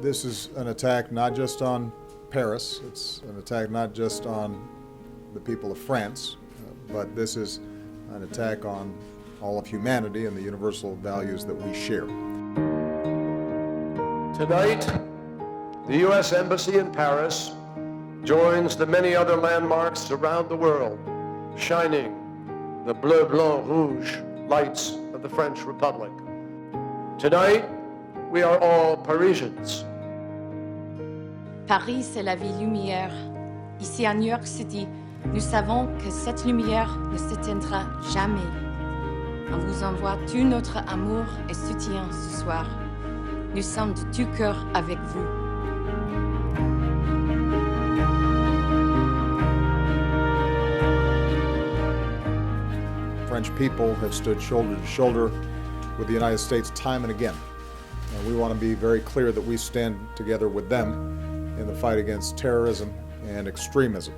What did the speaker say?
This is an attack not just on Paris, it's an attack not just on the people of France, uh, but this is an attack on all of humanity and the universal values that we share. Tonight, the U.S. Embassy in Paris joins the many other landmarks around the world, shining the bleu, blanc, rouge lights of the French Republic. Tonight, we are all Parisians. Paris, c'est la ville lumière. Ici à New York City, nous savons que cette lumière ne s'éteindra jamais. On vous envoie tout notre amour et soutien ce soir. Nous sommes de tout cœur avec vous. French people have stood shoulder to shoulder with the United States time and again. And we want to be very clear that we stand together with them in the fight against terrorism and extremism.